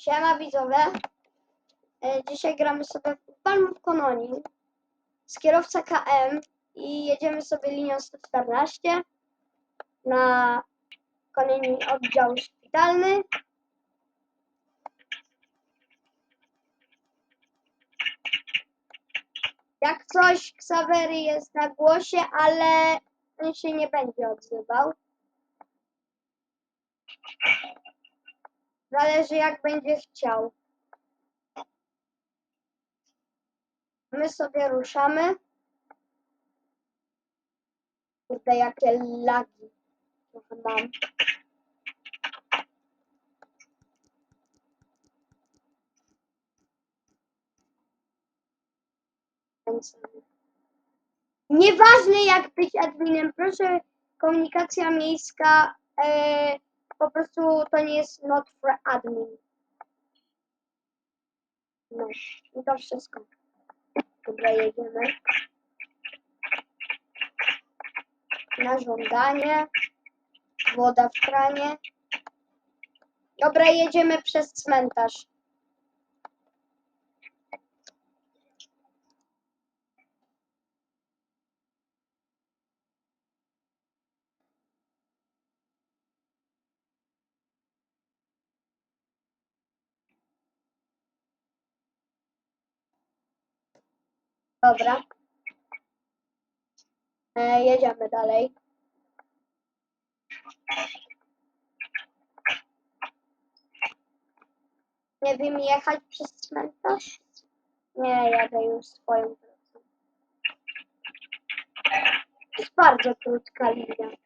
Siema widzowie. E, Dzisiaj gramy sobie w Palm w Kononi z kierowca KM i jedziemy sobie linią 114 na kolejny oddział szpitalny. Jak coś, Xavery jest na głosie, ale on się nie będzie odzywał. Zależy jak będzie chciał. My sobie ruszamy. Kurde, jakie lagi. Kręcamy. Nieważne jak być adminem, proszę, komunikacja miejska e, po prostu to nie jest not for admin. No, i to wszystko. Dobra, jedziemy. Na żądanie. Woda w kranie. Dobra, jedziemy przez cmentarz. Dobra. E, jedziemy dalej. Nie wiem, jechać przez cmentarz? Nie, jadę już swoją drogą. To jest bardzo krótka linia.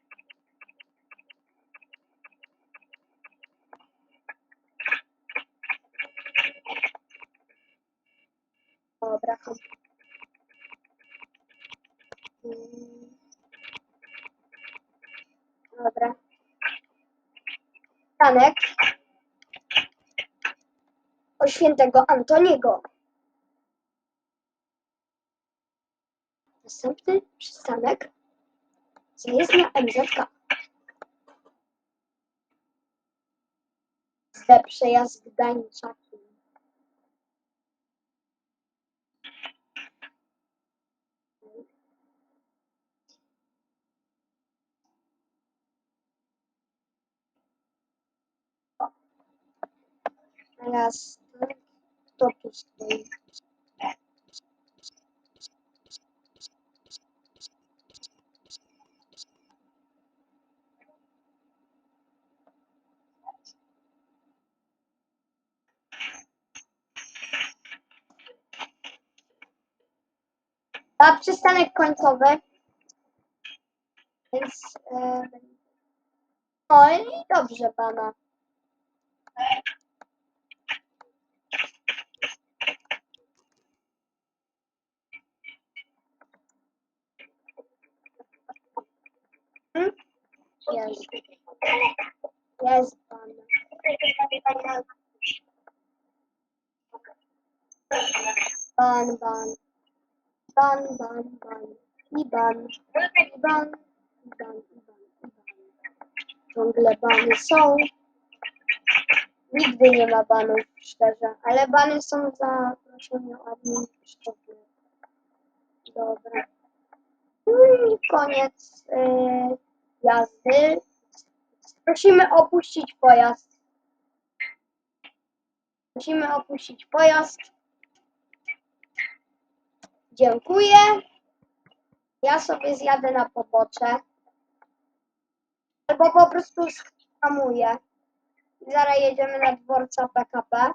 Dobra. Stanek. O świętego Antoniego. Następny przystanek. Zajezdnia MZK. Zde przejazd Gdańczakiem. Teraz kto tu stoi? A przystanek końcowy. Więc. E, o i dobrze pana. Hmm? Jest. Jest pan. Ban, ban. Ban, ban, ban. I ban. I ban. I ban, i ban, i ban. Ciągle bany są. Nigdy nie ma banów, szczerze. Ale bany są za proszenie o administrację. Dobra. I koniec y, jazdy. Prosimy opuścić pojazd. Musimy opuścić pojazd. Dziękuję. Ja sobie zjadę na pobocze. Albo po prostu skamuję. Zaraz jedziemy na dworca PKP.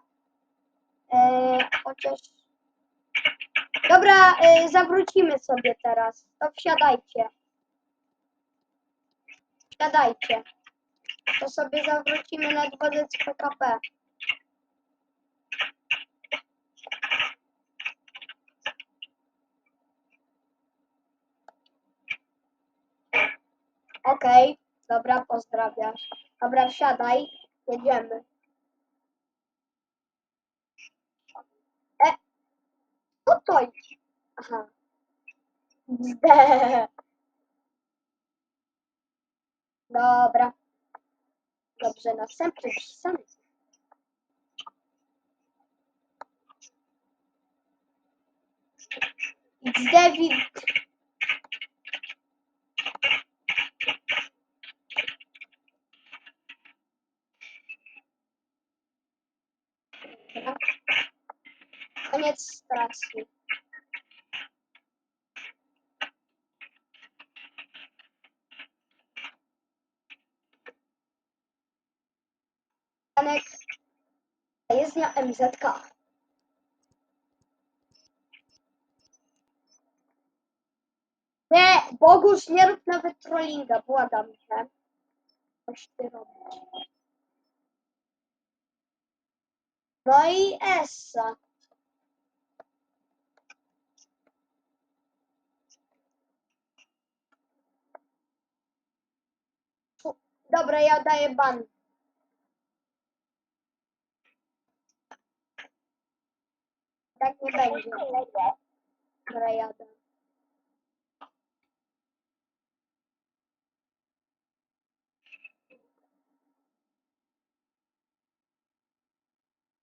E, chociaż... Dobra, e, zawrócimy sobie teraz. To wsiadajcie. Wsiadajcie. To sobie zawrócimy na dworzec PKP. Okej, okay. dobra, pozdrawiasz. Dobra, wsiadaj, jedziemy. E, co to jest? Dobra. Dobrze, następny sam. David Koniec trasy. Janek, jezdnia MZK. Nie, Bogusz, nie rób nawet trollinga, błagam cię. Coś ty robisz. No i Essa. Dobra, ja daję ban. Tak nie będzie. Dobra, jadę.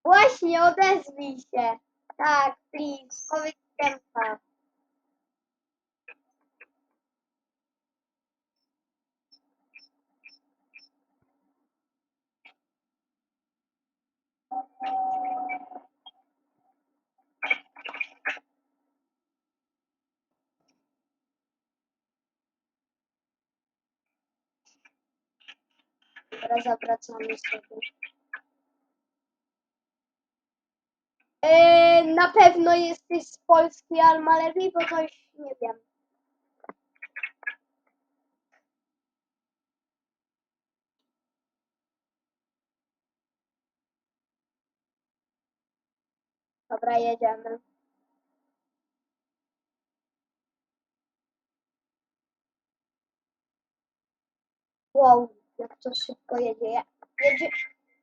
Właśnie, odezwij się. Tak, please, powiedz tempa. Zawracamy sobie. Yy, na pewno jesteś z Polski, ale ma lepiej, bo coś nie wiem. Dobra, jedziemy. Wow, jak to szybko jedzie. Ja- jedzie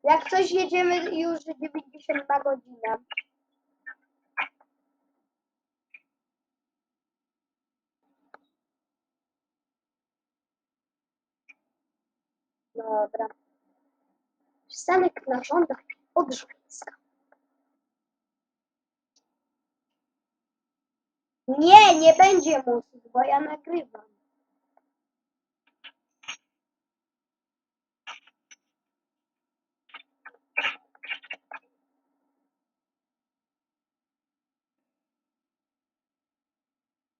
jak coś jedziemy już 90 na godzinę. Dobra. Przystanek na rządach Odrzańska. Nie, nie będzie muzyk, bo ja nagrywam.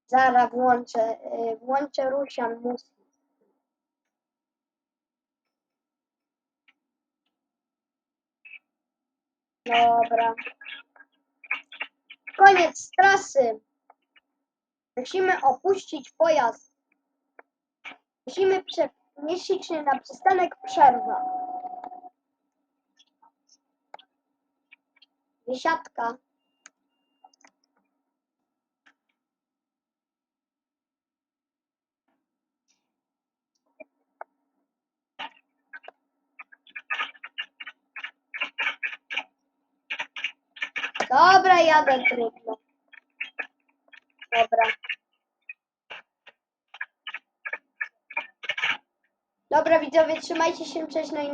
Zaraz włączę, y, włączę Rusian muzyk. Dobra. Koniec trasy. Musimy opuścić pojazd. Musimy przenieść się na przystanek przerwa. Wysiadka. Dobra, jadę trudno. Dobra widzowie, trzymajcie się, cześć, no i na